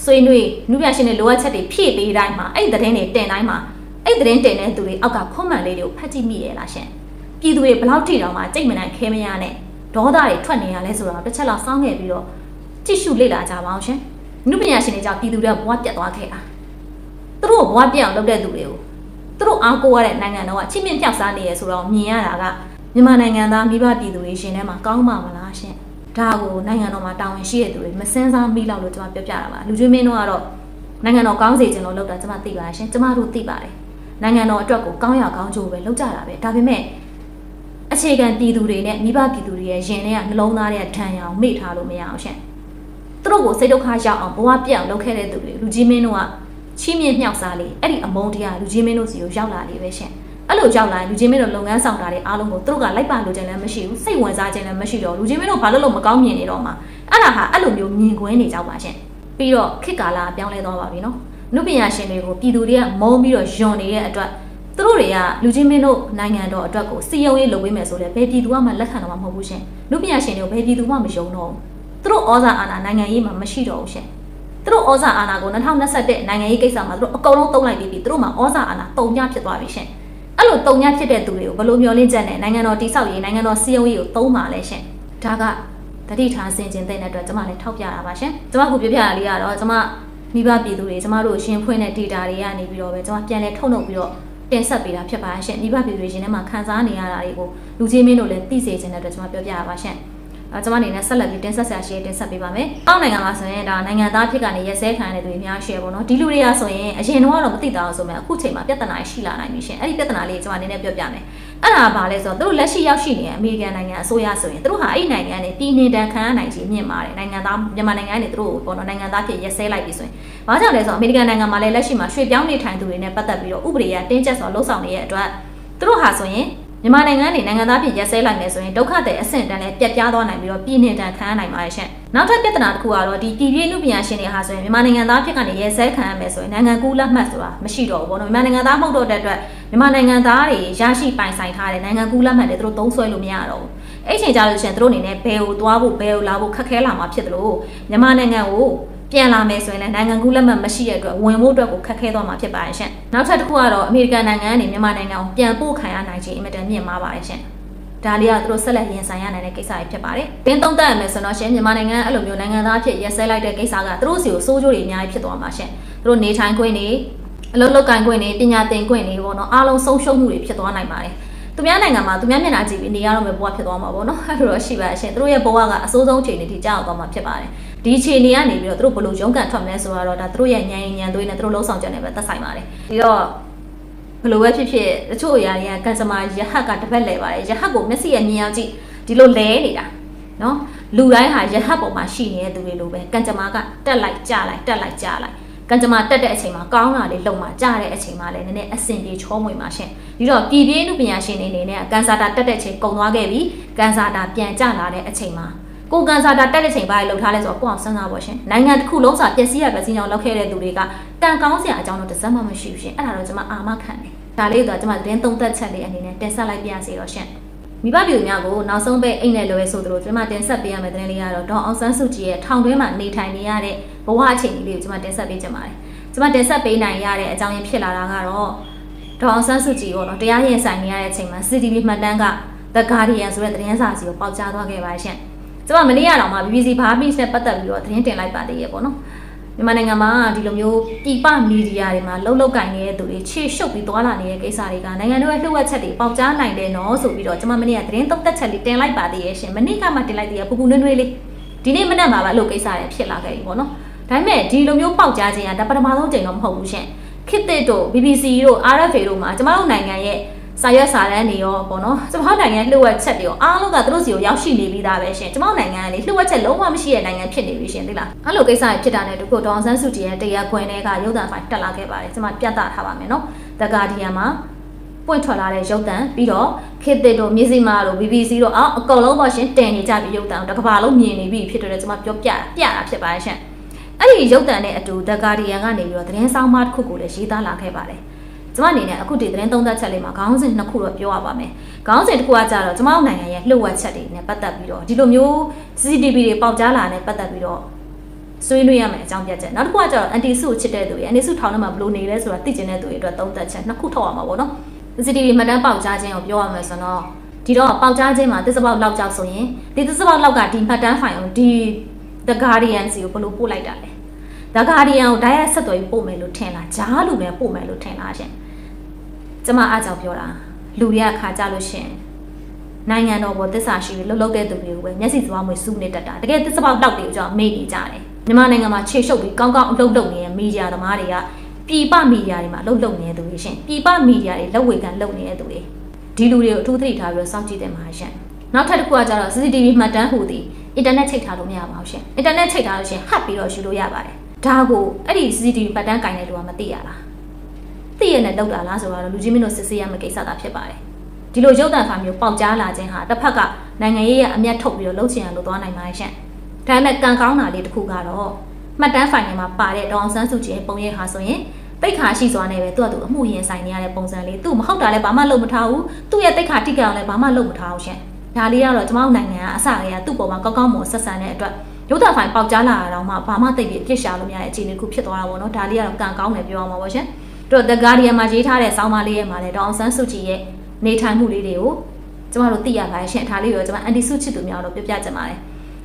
ဆွေးနွေးလူပညာရှင်တွေလိုအပ်ချက်တွေဖြည့်ပေးတိုင်းမှာအဲ့ဒီသတင်းတွေတင်တိုင်းမှာအဲ့ဒီသတင်းတင်တဲ့သူတွေအောက်ကခွန်မှန်လေးတွေကိုဖတ်ကြည့်မိရဲ့လားရှင့်ပြည်သူတွေဘလောက်ထိတောင်မှကြိတ်မနိုင်ခဲမရနဲ့ဒေါသတွေထွက်နေရလဲဆိုတော့တစ်ချက်လောက်စောင်းခဲ့ပြီးတော့ကြည့်ရှုလေ့လာကြပါအောင်ရှင်လူပညာရှင်တွေကြောင့်ပြည်သူတွေကဘဝပြတ်သွားခဲ့တာသူတို့ဘဝပြတ်အောင်လုပ်တဲ့သူတွေကို သူတို့အားကိုးရတဲ့နိုင်ငံတော်ကချိမြင့်ပြောက်စားနေရဆိုတော့မြင်ရတာကမြန်မာနိုင်ငံသားမိဘပြည်သူတွေရှင်ထဲမှာကောင်းမှာမလားရှင်ဒါကိုနိုင်ငံတော်မှာတာဝန်ရှိတဲ့သူတွေမစင်းစားမိလောက်လို့ကျွန်မပြောပြတာပါလူကျွေးမင်းတို့ကတော့နိုင်ငံတော်ကောင်းစေခြင်းလို့လုပ်တာကျွန်မသိပါတယ်ရှင်ကျွန်မတို့သိပါတယ်နိုင်ငံတော်အတွက်ကိုကောင်းရကောင်းကျိုးပဲလုပ်ကြတာပဲဒါပေမဲ့အခြေခံပြည်သူတွေနဲ့မိဘပြည်သူတွေရဲ့ရင်ထဲကနှလုံးသားတွေကထန်ရအောင်မေ့ထားလို့မရအောင်ရှင်သူတို့ကိုစိတ်ဒုက္ခရောက်အောင်ဘဝပြတ်အောင်လုပ်ခဲ့တဲ့သူတွေလူကြီးမင်းတို့က ချီးမြှင့်မြောက်စားလေအဲ့ဒီအမုန်းတရားလူကြီးမင်းတို့စီကိုရောက်လာလေပဲရှင်အဲ့လိုရောက်လာရင်လူချင်းမင်းတို့လုပ်ငန်းဆောင်တာတွေအားလုံးကိုသူတို့ကလိုက်ပါလို့ခြင်းလည်းမရှိဘူးစိတ်ဝင်စားခြင်းလည်းမရှိတော့လူချင်းမင်းတို့ဘာလို့လို့မကောင်းမြင်နေတော့မှာအဲ့ဒါဟာအဲ့လိုမျိုးမြင်ကွင်းနေကြပါရှင်ပြီးတော့ခေတ်ကာလပြောင်းလဲသွားပါပြီနော်နုပညာရှင်တွေကိုပြည်သူတွေကမုန်းပြီးတော့ယွန်နေတဲ့အတွက်သူတို့တွေကလူချင်းမင်းတို့နိုင်ငံတော်အတွက်ကိုစီယုံရေးလုပ်ပေးမယ်ဆိုတဲ့ဘယ်ပြည်သူမှလက်ခံတော့မှာမဟုတ်ဘူးရှင်နုပညာရှင်တွေကိုဘယ်ပြည်သူမှမယုံတော့ဘူးသူတို့ဩဇာအာဏာနိုင်ငံရေးမှာမရှိတော့ဘူးရှင် သူတို့ဩဇာအာဏာကို2021နိုင်ငံရေးကိစ္စမှာသူတို့အကုန်လုံးတုံးလိုက်ပြီးပြီသူတို့မှာဩဇာအာဏာတုံညဖြစ်သွားပြီရှင်အဲ့လိုတုံညဖြစ်တဲ့သူတွေကိုဘလို့မျောလင့်ချက်နဲ့နိုင်ငံတော်တိဆောက်ရေးနိုင်ငံတော်စီယုံရေးကိုသုံးပါလဲရှင်ဒါကတတိထားဆင်ကျင်တဲ့အတွက်ကျွန်မလည်းထောက်ပြတာပါရှင်ကျွန်မခုပြပြတာလေးကတော့ကျွန်မမိဘပြည်သူတွေကျွန်မတို့ရှင်ဖွင့်တဲ့ data တွေကနေပြီးတော့ပဲကျွန်မပြန်လဲထုတ်လုပ်ပြီးတော့တင်ဆက်ပေးတာဖြစ်ပါရှင်မိဘပြည်သူတွေရှင်ထဲမှာခံစားနေရတာတွေကိုလူချင်းမင်းတို့လည်းသိစေချင်တဲ့အတွက်ကျွန်မပြောပြရပါရှင်အဲ ကျွန်မအနေနဲ့ဆက်လက်ပြီးတင်ဆက်ဆရာရှိတင်ဆက်ပေးပါမယ်။အောက်နိုင်ငံမှာဆိုရင်ဒါနိုင်ငံသားဖြစ်ကနေရက်စဲခံရတဲ့သူတွေအများရှိရပေါ့နော်။ဒီလူတွေကဆိုရင်အရင်တော့တော့မသိတာအောင်ဆိုမဲ့အခုချိန်မှာပြဿနာရှိလာနိုင်ပြီရှင်။အဲ့ဒီပြဿနာလေးကျွန်မအနေနဲ့ပြောပြမယ်။အဲ့ဒါကဘာလဲဆိုတော့သူတို့လက်ရှိရောက်ရှိနေတဲ့အမေရိကန်နိုင်ငံအစိုးရဆိုရင်သူတို့ဟာအဲ့ဒီနိုင်ငံနဲ့ပြည်နေတန်ခံရနိုင်ခြင်းမြင့်ပါတယ်။နိုင်ငံသားမြန်မာနိုင်ငံကနေသူတို့ပေါ့နော်နိုင်ငံသားဖြစ်ရက်စဲလိုက်ပြီဆိုရင်ဘာကြောင့်လဲဆိုတော့အမေရိကန်နိုင်ငံမှာလည်းလက်ရှိမှာရွှေ့ပြောင်းနေထိုင်သူတွေနဲ့ပတ်သက်ပြီးတော့ဥပဒေရတင်းကျပ်စွာလှုံ့ဆော်နေတဲ့အတွက်သူတို့ဟာဆိုရင် မြန်မာနိုင်ငံနေနိုင်ငံသားပြည်ရက်စဲလိုက်မယ်ဆိုရင်ဒုက္ခတဲ့အဆင့်တန်းလည်းပြတ်ပြားသွားနိုင်ပြီးတော့ပြည်နေတန်ခံရနိုင်ပါတယ်ရှင်။နောက်ထပ်ပြဿနာတစ်ခုကတော့ဒီပြည်ပြည့်နုပညာရှင်တွေဟာဆိုရင်မြန်မာနိုင်ငံသားဖြစ်ကနေရက်စဲခံရမယ်ဆိုရင်နိုင်ငံကူးလက်မှတ်ဆိုတာမရှိတော့ဘူးပေါ့နော်။မြန်မာနိုင်ငံသားမဟုတ်တော့တဲ့အတွက်မြန်မာနိုင်ငံသားတွေရရှိပိုင်ဆိုင်ထားတဲ့နိုင်ငံကူးလက်မှတ်တွေသူတို့သုံးစွဲလို့မရတော့ဘူး။အဲ့ချိန်ကြလို့ရှိရင်သူတို့အနေနဲ့ဘယ်ကိုသွားဖို့ဘယ်ကိုလာဖို့ခက်ခဲလာမှာဖြစ်တယ်လို့မြန်မာနိုင်ငံကို ပြန်လာမယ်ဆိုရင်လည်းနိုင်ငံကူးလက်မှတ်မရှိတဲ့အတွက်ဝင်ဖို့အတွက်ကိုခက်ခဲသွားမှာဖြစ်ပါတယ်ရှင်။နောက်ထပ်တစ်ခုကတော့အမေရိကန်နိုင်ငံကနေမြန်မာနိုင်ငံကိုပြန်ပို့ခံရနိုင်ခြင်းအင်မတန်မြင့်မားပါတယ်ရှင်။ဒါလေးကသူတို့ဆက်လက်ရင်ဆိုင်ရနိုင်တဲ့ကိစ္စတွေဖြစ်ပါတယ်။တင်းသုံးသပ်ရမယ်ဆိုတော့ရှင်မြန်မာနိုင်ငံအဲ့လိုမျိုးနိုင်ငံသားဖြစ်ရက်စဲလိုက်တဲ့ကိစ္စကသူတို့စီကိုစိုးကျိုးတွေအများကြီးဖြစ်သွားမှာရှင်။သူတို့နေထိုင်ခွင့်တွေအလုပ်လုပ်ကိုင်ခွင့်တွေပညာသင်ခွင့်တွေပေါ့နော်အားလုံးဆုံးရှုံးမှုတွေဖြစ်သွားနိုင်ပါတယ်။သူများနိုင်ငံမှာသူများမျက်နှာကြည့်ပြီးနေရတော့မယ်ဘဝဖြစ်သွားမှာပေါ့နော်အဲ့လိုတော့ရှိပါရှင်သူတို့ရဲ့ဘဝကအစိုးဆုံးချိန်တွေထိကြာအောင်သွားမှာဖြစ်ပါတယ် ဒီခြေနေကနေပြီးတော့သူတို့ဘယ်လိုရုန်းကန်ထွက်မလဲဆိုတော့ဒါသူတို့ရဲ့ညံညံသွေးနဲ့သူတို့လှုပ်ဆောင်ချက်နဲ့ပဲသက်ဆိုင်ပါတယ်ပြီးတော့ဘယ်လိုပဲဖြစ်ဖြစ်တချို့အရာတွေကကန်စမာရဟတ်ကတစ်ပတ်လဲပါတယ်ရဟတ်ကိုမျက်စိရဲ့မြင်အောင်ကြည့်ဒီလိုလဲနေတာနော်လူတိုင်းဟာရဟတ်ပေါ်မှာရှိနေတဲ့သူတွေလိုပဲကန်စမာကတက်လိုက်ကြလိုက်တက်လိုက်ကြလိုက်ကန်ကြမတက်တဲ့အချိန်မှာကောင်းတာလေးလုံမှာကြားတဲ့အချိန်မှာလည်းနည်းနည်းအဆင်ပြေချောမွေမှာရှင်ဒီတော့ပြည်ပြင်းနုပညာရှင်တွေအနေနဲ့ကန်စာတာတက်တဲ့အချိန်ကုန်သွားခဲ့ပြီကန်စာတာပြန်ကျလာတဲ့အချိန်မှာ ကိုကန်စာတာတက်တဲ့ချိန်ဘာလှုပ်ထားလဲဆိုတော့ကိုအောင်စဉ်းစားပါရှင်နိုင်ငံတစ်ခုလုံးစာပျက်စီးရပျက်စီးအောင်လုပ်ခဲ့တဲ့သူတွေကတန်ကောင်းစရာအကြောင်းတော့တစ်စက်မှမရှိဘူးရှင်အဲ့ဒါတော့ကျွန်မအာမခံတယ်ဒါလေးတော့ကျွန်မသတင်းသုံးသက်ချက်လေးအနေနဲ့တင်ဆက်လိုက်ပြရစီတော့ရှင်မိဘပြည်သူများကိုနောက်ဆုံးပဲအိမ်နဲ့လွယ်ဆိုသလိုကျွန်မတင်ဆက်ပေးရမယ့်သတင်းလေးကတော့ဒေါအောင်ဆန်းစုကြည်ရဲ့ထောင်တွင်းမှာနေထိုင်နေရတဲ့ဘဝအခြေအနေလေးကိုကျွန်မတင်ဆက်ပေးချင်ပါတယ်။ကျွန်မတင်ဆက်ပေးနိုင်ရတဲ့အကြောင်းရင်းဖြစ်လာတာကတော့ဒေါအောင်ဆန်းစုကြည်ပေါ့နော်တရားရင်ဆိုင်နေရတဲ့အချိန်မှာ CCTV မှတ်တမ်းက The Guardian ဆိုတဲ့သတင်းစာစီကိုပေါက်ကြားသွားခဲ့ပါရှင်။ ကျွန်မမနေ့ကတော့မှ BBC ဘာမီနဲ့ပတ်သက်ပြီးတော့သတင်းတင်လိုက်ပါသေးရဲ့ပေါ့နော်။မြန်မာနိုင်ငံမှာဒီလိုမျိုးပြည်ပမီဒီယာတွေမှာလှုပ်လှုပ်ကင်နေတဲ့သူတွေခြေရှုပ်ပြီးသွားလာနေတဲ့ကိစ္စတွေကနိုင်ငံတော်ရဲ့လှုပ်ဝက်ချက်တွေပေါက်ကြားနိုင်တယ်နော်ဆိုပြီးတော့ကျွန်မမနေ့ကသတင်းသုံးသက်ချက်လေးတင်လိုက်ပါသေးရဲ့ရှင်မနေ့ကမှတင်လိုက်သေးရပူပူနွေ့နွေ့လေးဒီနေ့မနက်မှာပါလို့ကိစ္စတွေဖြစ်လာခဲ့ပြီပေါ့နော်ဒါပေမဲ့ဒီလိုမျိုးပေါက်ကြားခြင်းကဒါပထမဆုံးကြိမ်တော့မဟုတ်ဘူးရှင်ခေတ်သစ်တို့ BBC တို့ RFA တို့မှာကျမတို့နိုင်ငံရဲ့ စာရွက်စာတမ်းတွေရောပေါ့နော်ကျမတို့နိုင်ငံလှုပ်ဝက်ချက်တွေရောအားလုံးကသူတို့စီကိုရောက်ရှိနေပြီးသားပဲရှင်ကျမတို့နိုင်ငံကလေလှုပ်ဝက်ချက်လုံးဝမရှိတဲ့နိုင်ငံဖြစ်နေပြီရှင်သိလားအဲ့လိုကိစ္စတွေဖြစ်တာနဲ့တခုဒေါအောင်ဆန်းစုကြည်ရဲ့တရားခွင်တွေကရုပ်သံဖိုင်တက်လာခဲ့ပါတယ်ကျမပြသထားပါမယ်နော် The Guardian မှာပွင့်ထွက်လာတဲ့ရုပ်တံပြီးတော့ခေတ်သစ်တို့မြစီမာတို့ BBC တို့အော်အကုန်လုံးပေါ့ရှင်တင်နေကြပြီးရုပ်တံတစ်ကဘာလုံးမြင်နေပြီဖြစ်တဲ့ကျွန်မပြောပြပြတာဖြစ်ပါတယ်ရှင်အဲ့ဒီရုပ်တံနဲ့အတူ The Guardian ကနေပြီးတော့သတင်းဆောင်မတစ်ခုကိုလည်းရေးသားလာခဲ့ပါတယ် ကျမအနေနဲ့အခုဒီသတင်းသုံးသပ်ချက်လေးမှာခေါင်းစဉ်နှစ်ခုတော့ပြောရပါမယ်။ခေါင်းစဉ်တစ်ခုကကြတော့ကျမတို့နိုင်ငံရဲ့လှုပ်ဝက်ချက်တွေနဲ့ပတ်သက်ပြီးတော့ဒီလိုမျိုး CCTV တွေပေါက်ကြားလာတဲ့ပတ်သက်ပြီးတော့ဆွေးနွေးရမယ်အကြောင်းပြချက်နောက်တစ်ခုကကျတော့ anti စုကိုချစ်တဲ့သူတွေ anti စုထောင်ထဲမှာဘယ်လိုနေလဲဆိုတာသိကျင်တဲ့သူတွေအတွက်သုံးသပ်ချက်နှစ်ခုထောက်ရမှာပေါ့နော် CCTV မှတ်တမ်းပေါက်ကြားခြင်းကိုပြောရမယ်ဆိုတော့ဒီတော့ပေါက်ကြားခြင်းမှာသစ္စာပေါက်လောက်ကြောက်ဆိုရင်ဒီသစ္စာပေါက်လောက်ကဒီမှတ်တမ်းဖိုင်ကိုဒီ The Guardian စီကိုဘယ်လိုပို့လိုက်တာလဲ The Guardian ကို direct ဆက်သွယ်ပို့မယ်လို့ထင်လားကြားလူနဲ့ပို့မယ်လို့ထင်လားရှင် ကျမအားကြောင့်ပြောတာလူတွေကခါကြလို့ရှင်နိုင်ငံတော်ဘောသစ္စာရှိပြီးလှုပ်လှုပ်တဲ့သူတွေကိုပဲမျက်စိစပွားမွေစုနေတတ်တာတကယ်သစ္စာပေါက်တောက်တွေကိုကျွန်တော်မေ့နေကြတယ်မြန်မာနိုင်ငံမှာခြေရှုပ်ပြီးကောင်းကောင်းအလုပ်လုပ်နေတဲ့မီဒီယာသမားတွေကပြည်ပမီဒီယာတွေမှာအလုပ်လုပ်နေတဲ့သူတွေရှင်ပြည်ပမီဒီယာတွေလက်ဝေကန်လုပ်နေတဲ့သူတွေဒီလူတွေကိုအထူးသတိထားပြီးတော့စောင့်ကြည့်တဲ့မှာရှင်နောက်ထပ်တစ်ခုကကျတော့ CCTV မှတ်တမ်းဟူသည်အင်တာနက်ချိတ်ထားလို့မရပါဘူးရှင်အင်တာနက်ချိတ်ထားလို့ရှင်ဟတ်ပြီးတော့ယူလို့ရပါတယ်ဒါကိုအဲ့ဒီ CCTV မှတ်တမ်းကင်တဲ့လူကမသိရလား သိရနဲ့လောက်တာလားဆိုတော့လူကြီးမင်းတို့စစ်ဆေးရမယ့်ကိစ္စသာဖြစ်ပါတယ်ဒီလိုရုပ်တံဖာမျိုးပေါက်ကြားလာခြင်းဟာတစ်ဖက်ကနိုင်ငံရေးရဲ့အမျက်ထုတ်ပြီးတော့လှုပ်ချင်ရလို့သွားနိုင်ပါတယ်ရှင်ဒါပေမဲ့ကံကောင်းတာလေးတစ်ခုကတော့မှတ်တမ်းဖိုင်ထဲမှာပါတဲ့ဒေါအောင်ဆန်းစုကြည်ရဲ့ပုံရိပ်ဟာဆိုရင်တိတ်ခါရှိစွာနဲ့ပဲသူ့အတူအမှုရင်ဆိုင်နေရတဲ့ပုံစံလေးသူ့မဟုတ်တာလည်းဘာမှလုပ်မထားဘူးသူ့ရဲ့တိတ်ခါတိကျအောင်လည်းဘာမှလုပ်မထားဘူးရှင်ဒါလေးကတော့ကျွန်မတို့နိုင်ငံကအစကတည်းကသူ့ပေါ်မှာကောင်းကောင်းမွန်ဆက်ဆံတဲ့အတွက်ရုပ်သံဖိုင်ပေါက်ကြားလာတာတော့မှဘာမှသိပြီးအပြစ်ရှာလို့မရတဲ့အခြေအနေတစ်ခုဖြစ်သွားတာပေါ့နော်ဒါလေးကတော့ကံကောင်းတယ်ပြောရမှာပေါ့ရှင် တို့ The Guardian မှာရေးထားတဲ့ဆောင်းပါးလေးရဲ့မှာလည်းဒေါအောင်ဆန်းစုကြည်ရဲ့နေထိုင်မှုလေးတွေကိုကျမတို့သိရပါတယ်ရှင်ဒါလေးကိုကျွန်မအန်တီစုချစ်သူများတို့ပြပြချင်ပါတယ်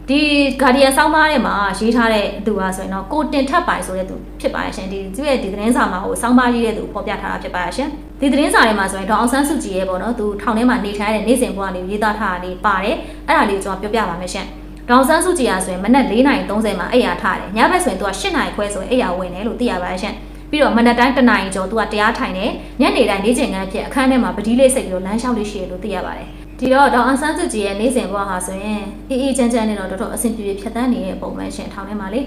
ဒီ Guardian ဆောင်းပါးထဲမှာရေးထားတဲ့သူဟာဆိုရင်တော့ကိုတင်ထပ်ပိုင်ဆိုတဲ့သူဖြစ်ပါရဲ့ရှင်ဒီသူရဲ့ဒီသတင်းစာမှာဟိုဆောင်းပါးရေးတဲ့သူဖော်ပြထားတာဖြစ်ပါရဲ့ရှင်ဒီသတင်းစာထဲမှာဆိုရင်ဒေါအောင်ဆန်းစုကြည်ရဲ့ပေါ့နော်သူထောင်ထဲမှာနေထိုင်တဲ့နေစဉ်ဘဝလေးရေးသားထားတာလေးပါတယ်အဲ့ဒါလေးကိုကျွန်တော်ပြောပြပါမယ်ရှင်ဒေါအောင်ဆန်းစုကြည်ဟာဆိုရင်မနက်4:30မှာအိယာထားတယ်ညဘက်ဆိုရင်သူက8:00ခွဲဆိုရင်အိယာဝင်တယ်လို့သိရပါရဲ့ရှင် ပြီးတော့မနက်တိုင်းတနာရီကျော်သူကတရားထိုင်တယ်ညနေတိုင်းနေ့ချိန်ခန်းဖြစ်အခန်းထဲမှာပတိလေးစိတ်ပြီးတော့လမ်းလျှောက်လေးရှိရလို့သိရပါတယ်ဒီတော့ဒေါအောင်ဆန်းစုကြည်ရဲ့နေ့စဉ်ဘဝဟာဆိုရင်အေးအေးချမ်းချမ်းနဲ့တော့တော်တော်အဆင်ပြေပြေဖြတ်သန်းနေတဲ့ပုံမှန်ရှင်ထောင်ထဲမှာလေ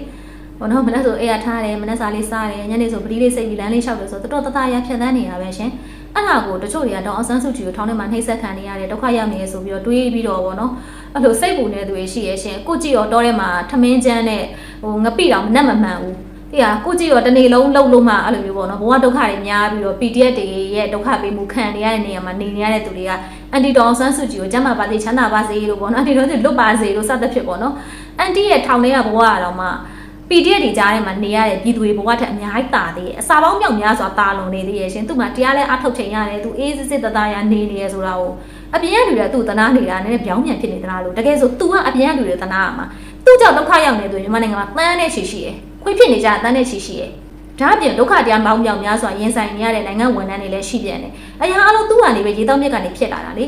ဘောနော်မနက်ဆိုအေးရထားတယ်မနက်စာလေးစားတယ်ညနေဆိုပတိလေးစိတ်ပြီးလမ်းလေးလျှောက်တယ်ဆိုတော့တော်တော်တသားရဖြတ်သန်းနေတာပဲရှင်အဲ့ဒါကိုတချို့တွေကဒေါအောင်ဆန်းစုကြည်ကိုထောင်ထဲမှာနှိပ်စက်ခံနေရတယ်ဒုက္ခရောက်နေရဆိုပြီးတော့တွေးပြီးတော့ဗောနော်အဲ့လိုစိတ်ပူနေသူတွေရှိရဲ့ရှင်ကိုကြည့်ရောတောထဲမှာထမင်းချမ်းနဲ့ဟိုငပိတောင်မနှက်မမှန်ဘူး ဒီဟာကိုကြည့်ရောတနေ့လုံးလှုပ်လို့မှအဲ့လိုမျိုးပေါ့နော်ဘဝဒုက္ခတွေများပြီးတော့ PDF တွေရဲ့ဒုက္ခပေးမှုခံနေရတဲ့နေရာမှာနေနေရတဲ့သူတွေကအန်တီဒေါအောင်ဆန်းစုကြည်ကိုကျမ်းမာပါစေချမ်းသာပါစေလို့ပေါ့နော်အန်တီတို့လွတ်ပါစေလို့စသဖြင့်ပေါ့နော်အန်တီရဲ့ထောင်ထဲကဘဝကတော့မှ PDF တွေကြားထဲမှာနေရတဲ့ပြည်သူတွေဘဝထက်အများကြီးတာသေးတယ်အစာပေါင်းမြောက်များစွာတာလွန်နေသေးရဲ့ရှင်သူ့မှာတရားလဲအထုတ်ချိန်ရတယ်သူအေးစစ်စစ်တသားရနေနေရဆိုတာကိုအပြင်ကလူတွေကသူ့တနာနေတာနည်းနည်းပြောင်းပြန်ဖြစ်နေသလားလို့တကယ်ဆို तू ကအပြင်ကလူတွေတနာရမှာသူ့ကြောင့်ဒုက္ခရောက်နေသူမြန်မာနိုင်ငံမှာတန်းနဲ့ချီရှိရယ် ခွေးဖြစ်နေကြတန်းနဲ့ချီရှိရယ်ဒါအပြင်ဒုက္ခတရားပေါင်းမြောက်များစွာရင်ဆိုင်နေရတဲ့နိုင်ငံဝန်ထမ်းတွေလည်းရှိပြန်တယ်အရာအလုံးသူ့ကနေပဲရေတောက်မြက်ကနေဖြစ်လာတာလေ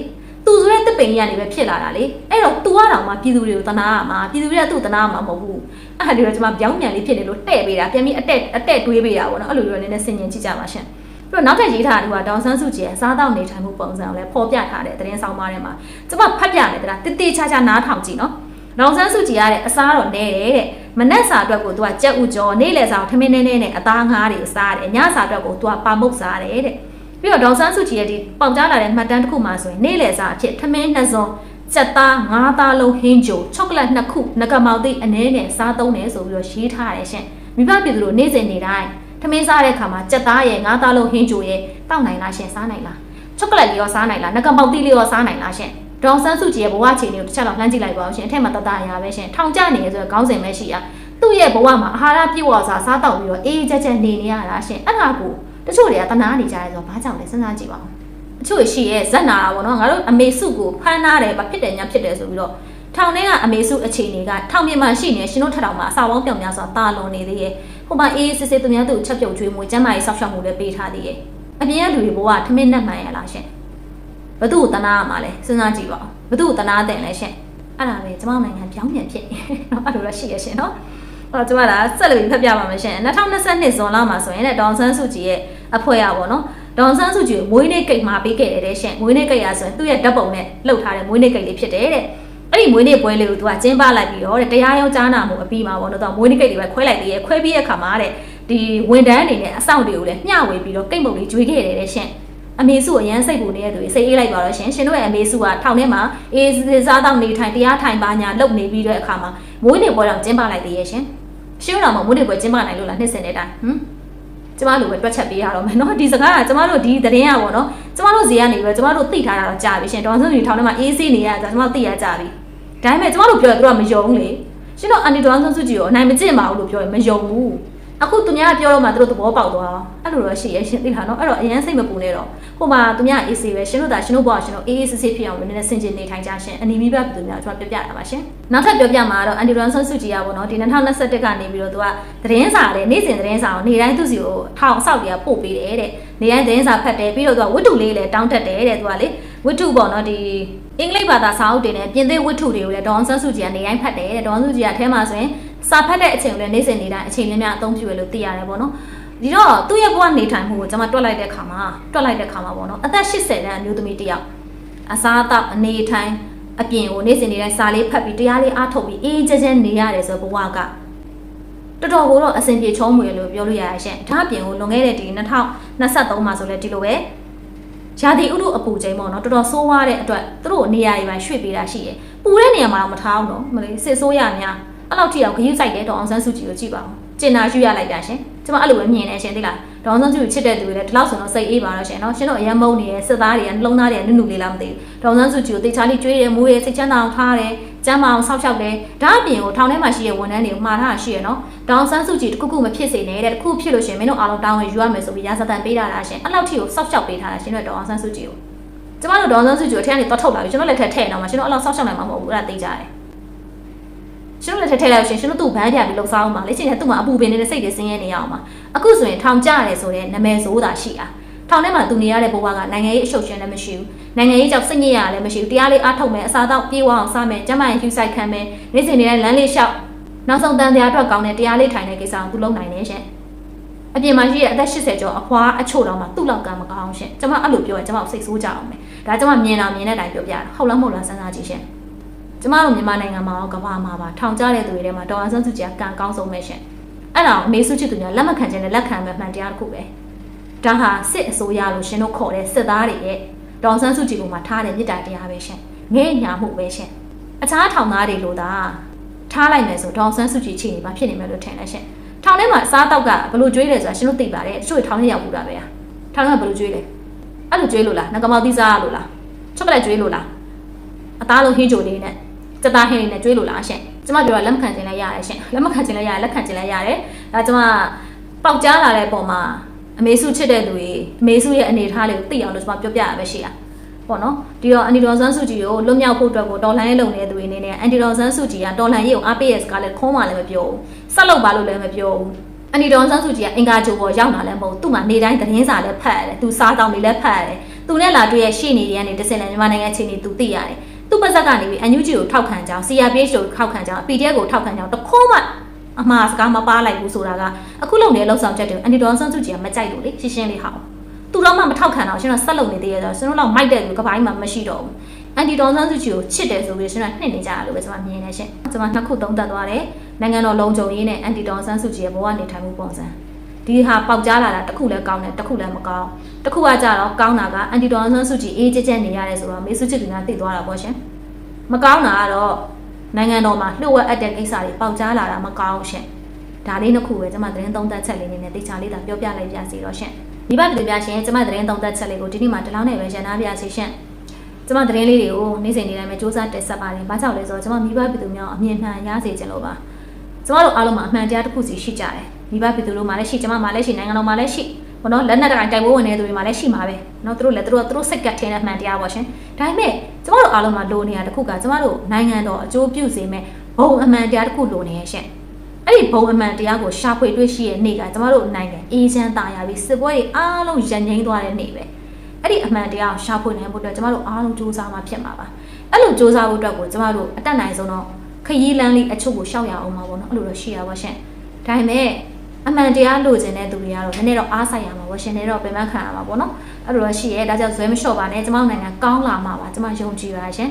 သူဆိုတဲ့တစ်ပိန်ကြီးကနေပဲဖြစ်လာတာလေအဲ့တော့ तू ကတော့မှပြည်သူတွေကိုတနာရမှာပြည်သူတွေကသူ့တနာရမှာမဟုတ်ဘူးအဲ့ဒါတွေတော့ကျွန်မပြောင်းပြန်လေးဖြစ်နေလို့တဲ့ပေးတာပြန်ပြီးအတက်အတက်တွေးပေးတာပေါ့နော်အဲ့လိုလိုနည်းနည်းဆင်ញင်ကြည့်ကြပါရှင်ပြီးတော့နောက်ထပ်ရေးထားတာကဒေါန်ဆန်းစုကြည်ရဲ့စားတောက်နေထိုင်မှုပုံစံကိုလည်းဖော်ပြထားတဲ့သတင်းဆောင်ပါထဲမှာကျွန်မဖတ်ပြမယ်တရားတိတိကျကျနားထောင်ကြည့်နော်ဒေါန်ဆန်းစုကြည်ရတဲ့အစားတော့နဲတယ်တဲ့ မနက်စာအတွက်ကိုသူကကြက်ဥကြောနေ့လယ်စာကိုထမင်းနေနေနဲ့အသားငါးတွေကိုစားတယ်ညစာအတွက်ကိုသူကပါမုတ်စားတယ်တဲ့ပြီးတော့ဒေါန်ဆန်းစုကြည်ရဲ့ဒီပေါင်ကြားလာတဲ့မှတ်တမ်းတစ်ခုမှဆိုရင်နေ့လယ်စာအဖြစ်ထမင်းနှစ်စုံစက်သားငါးသားလုံးဟင်းကြိုချောကလက်နှစ်ခုငကမောက်သိအနည်းငယ်စားသုံးတယ်ဆိုပြီးတော့ရေးထားတယ်ရှင်မိဘပြည်သူတို့နေ့စဉ်နေ့တိုင်းထမင်းစားတဲ့အခါမှာစက်သားရဲ့ငါးသားလုံးဟင်းကြိုရဲ့တောက်နိုင်လားရှင်စားနိုင်လားချောကလက်လေးရောစားနိုင်လားငကမောက်သိလေးရောစားနိုင်လားရှင် ဒေါန်ဆန်းစုကြည်ရဲ့ဘဝအခြေအနေကိုတစ်ချက်တော့လှမ်းကြည့်လိုက်ပါဦးရှင်အထက်မှာတတအရာပဲရှင်ထောင်ကျနေရဆိုတော့ခေါင်းစဉ်ပဲရှိရသူ့ရဲ့ဘဝမှာအာဟာရပြည့်ဝစွာစားတောက်ပြီးတော့အေးကြက်ကြက်နေနေရတာရှင်အဲ့ဒါကိုတချို့တွေကတနာနေကြရဲဆိုတော့ဘာကြောင့်လဲစဉ်းစားကြည့်ပါဦးအချို့ရှိရဲ့ဇက်နာတာပေါ့နော်ငါတို့အမေစုကိုဖမ်းနာတယ်ဗဖြစ်တယ်ညာဖြစ်တယ်ဆိုပြီးတော့ထောင်ထဲကအမေစုအခြေအနေကထောင်ပြင်မှာရှိနေရှင်တို့ထထောင်မှာအစာပေါင်းပြောင်များစွာတာလွန်နေသေးရဲ့ဟိုမှာအေးစစ်စစ်သူများသူ့ချက်ပြုတ်ကျွေးမွေးကျမ်းမာရေးဆောက်ရှောက်မှုလည်းပေးထားသေးရဲ့အပြင်ကလူတွေဘဝထမင်းနဲ့မှန်ရလားရှင် ဘသူ့ကိုတနာရမှာလဲစဉ်းစားကြည့်ပါဦးဘသူ့ကိုတနာတယ်လဲရှင်အဲ့ဒါပဲကျမနိုင်ငံပြောင်းပြန်ဖြစ်နေနော်အဲ့လိုတော့ရှိရရှင်နော်ဟောကျမလာဆက်လို့ဖတ်ပြပါမယ်ရှင်2022ဇွန်လမှာဆိုရင်လည်းဒေါန်ဆန်းစုကြည်ရဲ့အဖွဲ့ရပါတော့ဒေါန်ဆန်းစုကြည်ကိုမွေးနေ့ကိတ်မှာပေးခဲ့တယ်တဲ့ရှင်မွေးနေ့ကိတ်ရဆိုရင်သူ့ရဲ့ဓာတ်ပုံနဲ့လှုပ်ထားတဲ့မွေးနေ့ကိတ်လေးဖြစ်တယ်တဲ့အဲ့ဒီမွေးနေ့ပွဲလေးကိုသူကကျင်းပလိုက်ပြီးတော့တရားရုံးကြားနာမှုအပြီးမှာပေါ့နော်သူကမွေးနေ့ကိတ်တွေပဲခွဲလိုက်သေးရဲ့ခွဲပြီးတဲ့အခါမှာတဲ့ဒီဝန်တန်းအနေနဲ့အဆောင်တွေကိုလည်းမျှဝေပြီးတော့ကိတ်မုတ်လေးကျွေးခဲ့တယ်တဲ့ရှင် အမေစုကိုအရန်စိတ်ပူနေတဲ့သူတွေစိတ်အေးလိုက်ပါတော့ရှင်ရှင်တို့ရဲ့အမေစုကထောင်ထဲမှာအေးစစ်စားတော့နေထိုင်တရားထိုင်ပါညာလုပ်နေပြီးတဲ့အခါမှာမွေးနေ့ပွဲတော့ကျင်းပလိုက်သေးရဲ့ရှင်ရှင်းတော့မမွေးနေ့ပွဲကျင်းပနိုင်လို့လားနှစ်စင်တဲ့အတိုင်းဟမ်ကျမတို့ပဲတွက်ချက်ပေးရတော့မယ်နော်ဒီစကားကကျမတို့ဒီသတင်းရပါတော့ကျမတို့ဇီကနေပြီးတော့ကျမတို့သိထားတာတော့ကြာပြီရှင်ဒေါ်စုံကြီးထောင်ထဲမှာအေးဆေးနေရတာကျမတို့သိရကြပြီဒါပေမဲ့ကျမတို့ပြောရင်သူကမယုံလေရှင်တို့အန်တီဒေါ်စုံစုကြည်ကိုအနိုင်မကျင့်ပါဘူးလို့ပြောရင်မယုံဘူး အခုသူများပြောတော့မှသူတို့သဘောပေါက်သွားအဲ့လိုတော့ရှိရရှင်သိလားနော်အဲ့တော့အရင်စိတ်မပူနဲ့တော့ဟိုမှာသူများအေးဆေးပဲရှင်တို့ဒါရှင်တို့ဘောရှင်တို့အေးအေးဆေးဆေးဖြစ်အောင်လည်းနည်းနည်းစင်ကြင်နေထိုင်ကြရှင်အနီမီဘသူများကျွန်တော်ပြောပြတာပါရှင်နောက်ထပ်ပြောပြမှာတော့အန်တီဒေါ်စုံစုကြည်ရပါတော့ဒီ2021ကနေပြီးတော့သူကသတင်းစာလေနေ့စဉ်သတင်းစာကိုနေ့တိုင်းသူစီကိုထောင်အဆောက်တွေကပို့ပေးတယ်တဲ့နေ့တိုင်းသတင်းစာဖတ်တယ်ပြီးတော့သူကဝတ္ထုလေးလည်းတောင်းတက်တယ်တဲ့သူကလေဝတ္ထုပေါ့နော်ဒီအင်္ဂလိပ်ဘာသာစာအုပ်တွေနဲ့ပြင်သစ်ဝတ္ထုတွေကိုလည်းဒေါန်ဆန်းစုကြည်ကနေရိုင်းဖတ်တယ်တဲ့ဒေါန်ဆန်းစုကြည်ကအထဲမှာဆိုရင် စာဖတ်တဲ့အချိန်ကိုလည်းနေ့စဉ်နေ့တိုင်းအချိန်များများအသုံးပြုရလို့သိရတယ်ပေါ့နော်ဒီတော့သူ့ရဲ့ဘဝနေထိုင်မှုကိုကျွန်မတွက်လိုက်တဲ့ခါမှာတွက်လိုက်တဲ့ခါမှာပေါ့နော်အသက်80တန်းအမျိုးသမီးတစ်ယောက်အစားအသောက်အနေထိုင်အပြင်ကိုနေ့စဉ်နေ့တိုင်းစာလေးဖတ်ပြီးတရားလေးအားထုတ်ပြီးအေးကြဲကြဲနေရတယ်ဆိုဘဝကတော်တော်ကိုတော့အဆင်ပြေချုံးမွေလို့ပြောလို့ရရရှင်ဒါအပြင်ကိုလွန်ခဲ့တဲ့ဒီ2023မှာဆိုလဲဒီလိုပဲရာသီဥတုအပူချိန်ပေါ့နော်တော်တော်ဆိုးဝါးတဲ့အတွက်သူတို့နေရာတွေမှာရွှေ့ပေးတာရှိရယ်ပူတဲ့နေရာမှာတော့မထားအောင်နော်မလေးစစ်ဆိုးရများ အဲ့လောက်ထိအောင်ခရုစိုက်တဲ့ဒေါအောင်ဆန်းစုကြည်ကိုကြည့်ပါဦးကျင်နာယူရလိုက်တာရှင်ကျွန်မအဲ့လိုပဲမြင်နေရှင်သိလားဒေါအောင်ဆန်းစုကြည်ချစ်တဲ့သူတွေလည်းဒီလောက်ဆိုတော့စိတ်အေးပါတော့ရှင်နော်ရှင်တို့အရန်မုန်းနေတဲ့စစ်သားတွေကနှလုံးသားတွေကနုနုလေးလားမသိဘူးဒေါအောင်ဆန်းစုကြည်ကိုတေချာလေးကျွေးတယ်မွေးတယ်စိတ်ချမ်းသာအောင်ထားတယ်ကျမ်းမာအောင်ဆောက်ရှောက်တယ်ဒါအပြင်ကိုထောင်ထဲမှာရှိတဲ့ဝန်ထမ်းတွေကိုမှားထားတာရှိရနော်ဒေါအောင်ဆန်းစုကြည်တခုခုမဖြစ်စေနဲ့တဲ့တခုဖြစ်လို့ရှင်မင်းတို့အားလုံးတောင်းဝင်ယူရမယ်ဆိုပြီးရာဇသန်ပေးတာလားရှင်အဲ့လောက်ထိကိုဆောက်ရှောက်ပေးထားတာရှင်တို့ဒေါအောင်ဆန်းစုကြည်ကိုကျမတို့ဒေါအောင်ဆန်းစုကြည်ကိုထဲကနေသွားထုတ်လာပြီကျွန်တော်လက်ထက်ထည့်နေအောင်မှာရှင်တို့အဲ့လောက်ဆောက်ရှောက်နိုင်မှာမဟုတ်ဘူးအဲ့ဒါသိကြတယ် ရှင်တို့လက်ထက်ထည့်လိုက်ရှင်ရှင်တို့သူ့ဘန်းပြပြီးလှုပ်ဆောင်အောင်ပါလေရှင်လည်းသူ့မှာအပူပင်နေတဲ့စိတ်တွေဆင်းရဲနေရအောင်ပါအခုဆိုရင်ထောင်ကြရတယ်ဆိုတဲ့နာမည်ဆိုးတာရှိတာထောင်ထဲမှာသူနေရတဲ့ဘဝကနိုင်ငံရေးအရှုပ်ရှင်လည်းမရှိဘူးနိုင်ငံရေးကြောင့်စိတ်ညစ်ရလည်းမရှိဘူးတရားလေးအားထုတ်မယ်အစားတော့ပြေးဝအောင်စားမယ်ကျမရင်ယူဆိုင်ခံမယ်နေ့စဉ်နေတဲ့လမ်းလေးလျှောက်နောက်ဆုံးတန်တရားအတွက်ကောင်းတဲ့တရားလေးထိုင်တဲ့ကိစ္စကိုသူလုပ်နိုင်တယ်ရှင်အပြင်မှာရှိတဲ့အသက်80ကျော်အဖွားအချို့တော့မှသူ့လောက်ကမကောင်းရှင်ကျမအဲ့လိုပြောရင်ကျမစိတ်ဆိုးကြအောင်မယ်ဒါကျမမြင်တာမြင်တဲ့အတိုင်းပြောပြတာဟုတ်လားမဟုတ်လားစဉ်းစားကြည့်ရှင် ကျမတို့မြန်မာနိုင်ငံမှာရောကမ္ဘာမှာပါထောင်ကျတဲ့သူတွေထဲမှာဒေါ်အောင်ဆန်းစုကြည်ကကံကောင်းဆုံးပဲရှင်အဲ့ဒါအမေစုချစ်သူများလက်မခံခြင်းနဲ့လက်ခံမဲ့မှန်တရားတစ်ခုပဲဒါဟာစစ်အစိုးရလို့ရှင်တို့ခေါ်တဲ့စစ်သားတွေရဲ့ဒေါ်အောင်ဆန်းစုကြည်ကမှထားတဲ့မြစ်တာတရားပဲရှင်ငဲ့ညာမှုပဲရှင်အခြားထောင်သားတွေလို့သာထားလိုက်မယ်ဆိုဒေါ်အောင်ဆန်းစုကြည်ချိန်နေပါဖြစ်နေမယ်လို့ထင်တယ်ရှင်ထောင်ထဲမှာအစားတောက်ကဘလို့ကျွေးတယ်ဆိုတာရှင်တို့သိပါတယ်တချို့ထောင်ထဲရောက်ဘူးတာပဲထောင်ထဲမှာဘလို့ကျွေးလဲအဲ့လိုကျွေးလို့လားငကမောက်သီးစားလို့လားချောကလက်ကျွေးလို့လားအသားလုံးဟင်းကြိုလေးနဲ့စ က်သားဟင်းလေးနဲ့ကျွေးလို့လားရှင်ကျမပြောတာလက်မခံခြင်းလည်းရတယ်ရှင်လက်မခံခြင်းလည်းရတယ်လက်ခံခြင်းလည်းရတယ်ဒါကျမပေါက်ကြားလာတဲ့ပုံမှာအမေစုချစ်တဲ့လူတွေအမေစုရဲ့အနေအထားလေးကိုသိအောင်လို့ကျမပြောပြရပဲရှိတာပေါ့နော်ဒီတော့အန်တီဒေါ်ဆန်းစုကြည်ကိုလွတ်မြောက်ဖို့အတွက်ကိုတော်လှန်ရေးလုပ်နေတဲ့သူတွေအနေနဲ့အန်တီဒေါ်ဆန်းစုကြည်ကတော်လှန်ရေးကိုအားပေးရစကားလည်းခေါင်းမှလည်းမပြောဘူးဆက်လုပ်ပါလို့လည်းမပြောဘူးအန်တီဒေါ်ဆန်းစုကြည်ကအင်္ဂါဂျိုပေါ်ရောက်လာလည်းမဟုတ်သူ့မှာနေတိုင်းသတင်းစာလည်းဖတ်ရတယ်သူစားတောင်းတွေလည်းဖတ်ရတယ်သူနဲ့လာတွေ့ရဲ့ရှေ့နေတွေကနေတစ်စင်လည်းမြန်မာနိုင်ငံအခြေအနေသူသိရတယ် သူ့ပါဇက်ကနေပြီးအန်ယူဂျီကိုထောက်ခံကြောင်း CRPH ကိုထောက်ခံကြောင်း PDF ကိုထောက်ခံကြောင်းတခိုးမှအမှားစကားမပါလိုက်ဘူးဆိုတာကအခုလုံနေတဲ့လောက်ဆောင်ချက်တွေအန်တီဒေါ်ဆန်းစုကြည်ကမကြိုက်လို့လေရှင်းရှင်းလေးဟောင်းသူတော့မှမထောက်ခံတော့ကျွန်တော်ဆက်လုပ်နေသေးရတော့ကျွန်တော်တော့မိုက်တဲ့လူကပိုင်းမှမရှိတော့ဘူးအန်တီဒေါ်ဆန်းစုကြည်ကိုချစ်တယ်ဆိုပြီးကျွန်တော်နှိမ့်နေကြရလို့ပဲကျွန်မမြင်နေရှင်ကျွန်မနှစ်ခုသုံးသပ်သွားတယ်နိုင်ငံတော်လုံခြုံရေးနဲ့အန်တီဒေါ်ဆန်းစုကြည်ရဲ့ဘဝနေထိုင်မှုပုံစံ ဒီဟာပေါက်ကြားလာတာတစ်ခုလည်းကောင်းတယ်တစ်ခုလည်းမကောင်းတစ်ခုကကြတော့ကောင်းတာကအန်တီဒေါ်ဆန်းစုကြည်အေးကြဲကြဲနေရတယ်ဆိုတော့မေစုချစ်ကလည်းသိသွားတာပေါ့ရှင်မကောင်းတာကတော့နိုင်ငံတော်မှာလှုပ်ဝက်အပ်တဲ့ကိစ္စတွေပေါက်ကြားလာတာမကောင်းရှင်ဒါလေးနှစ်ခုပဲကျွန်မသတင်းသုံးသပ်ချက်လေးနဲ့တေချာလေးသာပြောပြလိုက်ပြစီတော့ရှင်မိဘပြည်ပြရှင်ကျွန်မသတင်းသုံးသပ်ချက်လေးကိုဒီနေ့မှဒီလောက်နဲ့ပဲရန်နာပြစီရှင်ကျွန်မသတင်းလေးတွေကိုနေ့စဉ်နေ့တိုင်းပဲစူးစမ်းတက်ဆက်ပါတယ်။ဘာကြောင့်လဲဆိုတော့ကျွန်မမိဘပြည်သူများအမြင်မှန်ရစေချင်လို့ပါ။ကျွန်မတို့အားလုံးမှာအမှန်တရားတစ်ခုစီရှိကြတယ်။ မိဘပြည်သူတို့မှာလည်းရှိကျွန်မမှာလည်းရှိနိုင်ငံတော်မှာလည်းရှိဘောနော်လက်နက်တိုင်းတိုက်ပွဲဝင်နေတဲ့သူတွေမှာလည်းရှိမှာပဲ။နော်သူတို့လည်းသူတို့သူတို့စိတ်ကထင်းတဲ့အမှန်တရားပေါ့ရှင်။ဒါပေမဲ့ကျွန်မတို့အားလုံးမှာလိုနေတာတစ်ခုကကျွန်မတို့နိုင်ငံတော်အကျိုးပြုစေမဲ့ဘုံအမှန်တရားတစ်ခုလိုနေရဲ့ရှင်။အဲ့ဒီဘုံအမှန်တရားကိုရှာဖွေတွေ့ရှိရဲ့နေ့ကကျမတို့နိုင်ငံအေးချမ်းသာယာပြီးစစ်ပွဲတွေအားလုံးရန်ငိမ့်သွားတဲ့နေ့ပဲအဲ့ဒီအမှန်တရားကိုရှာဖွေနိုင်ဖို့အတွက်ကျမတို့အားလုံးစူးစမ်းမှာဖြစ်မှာပါအဲ့လိုစူးစမ်းဖို့အတွက်ကိုကျမတို့အတက်နိုင်ဆုံးတော့ခရီးလမ်းလေးအချို့ကိုရှောက်ရအောင်ပါပေါ့နော်အဲ့လိုတော့ရှိရပါရှင်ဒါပေမဲ့ အမှန်တရားလိုချင်တဲ့သူတွေကတော့နည်းနည်းတော့အားဆိုင်ရမှာပေါ့ရှင်နေတော့ပြန်မခံရမှာပေါ့နော်အဲ့လိုတော့ရှိရဲဒါကြောင့်ဇွဲမလျှော့ပါနဲ့ကျမတို့နိုင်ငံကောင်းလာမှာပါကျမယုံကြည်ပါရှင်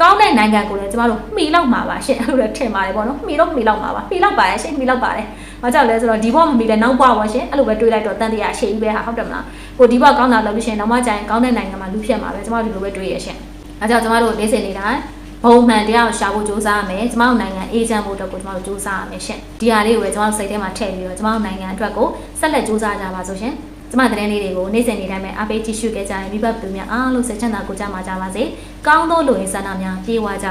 ကောင်းတဲ့နိုင်ငံကိုလည်းကျမတို့မှီလောက်မှာပါရှင့်အဲ့လိုလည်းထင်ပါတယ်ပေါ့နော်မှီတော့မှီလောက်မှာပါမှီလောက်ပါရဲ့ရှင့်မှီလောက်ပါတယ်။ဘာကြောင့်လဲဆိုတော့ဒီဘဝမမီလဲနောက်ဘဝပါရှင်အဲ့လိုပဲတွေးလိုက်တော့တန်တရားအရှိကြီးပဲဟာဟုတ်တယ်မလား။ကိုဒီဘဝကောင်းတာလုပ်လို့ရှင်နောက်မှကျရင်ကောင်းတဲ့နိုင်ငံမှာလူဖြစ်မှာပဲကျမတို့ဒီလိုပဲတွေးရရှင်။အဲကြောင့်ကျမတို့လေးစင်နေတိုင်း ဘုံမှန်တရားကိုရှာဖို့ကြိုးစားရမယ်။ကျမတို့နိုင်ငံအေးချမ်းဖို့အတွက်ကိုကျမတို့ကြိုးစားရမယ်ရှင်။ဒီဟာလေးကိုပဲကျမတို့စိတ်ထဲမှာထည့်ပြီးတော့ကျမတို့နိုင်ငံအတွက်ကိုဆက်လက်ကြိုးစားကြပါစို့ရှင်။ကျမသတင်းလေးတွေကိုနေ့စဉ်နေ့တိုင်းပဲအားပေးကြည့်ရှုခဲ့ကြရင်မိဘပြည်သူများအားလုံးစိတ်ချမ်းသာကိုကြမှာကြပါစေ။ကောင်းသောလူရင်းဆန္ဒများပြေဝကြ